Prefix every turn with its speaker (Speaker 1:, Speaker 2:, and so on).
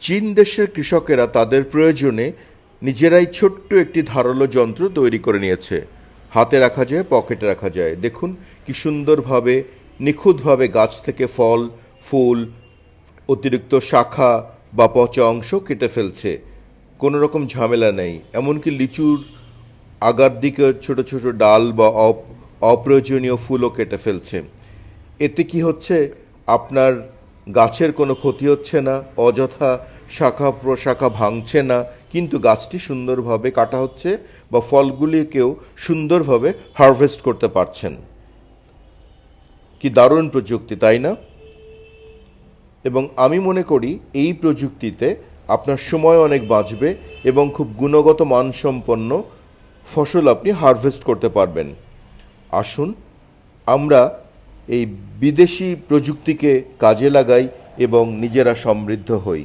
Speaker 1: চীন দেশের কৃষকেরা তাদের প্রয়োজনে নিজেরাই ছোট্ট একটি ধারালো যন্ত্র তৈরি করে নিয়েছে। হাতে রাখা যায়, পকেটে রাখা যায়। দেখুন কি সুন্দরভাবে, নিখুঁতভাবে গাছ থেকে ফল, ফুল, অতিরিক্ত শাখা বা পচা অংশ কেটে ফেলছে। কোনো রকম ঝামেলা নেই। এমনকি লিচুর আগার দিকে ছোট ছোট ডাল বা অপ- অপ্রয়োজনীয় ফুলও কেটে ফেলছে। এতে কি হচ্ছে? আপনার গাছের কোনো ক্ষতি হচ্ছে না, অযথা শাখা প্রশাখা ভাঙছে না, কিন্তু গাছটি সুন্দরভাবে কাটা হচ্ছে বা ফলগুলিকেও সুন্দরভাবে হারভেস্ট করতে পারছেন। কি দারুণ প্রযুক্তি, তাই না? এবং আমি মনে করি এই প্রযুক্তিতে আপনার সময় অনেক বাঁচবে এবং খুব গুণগত মানসম্পন্ন ফসল আপনি হারভেস্ট করতে পারবেন। আসুন, আমরা এই বিদেশি প্রযুক্তিকে কাজে লাগাই এবং নিজেরা সমৃদ্ধ হই।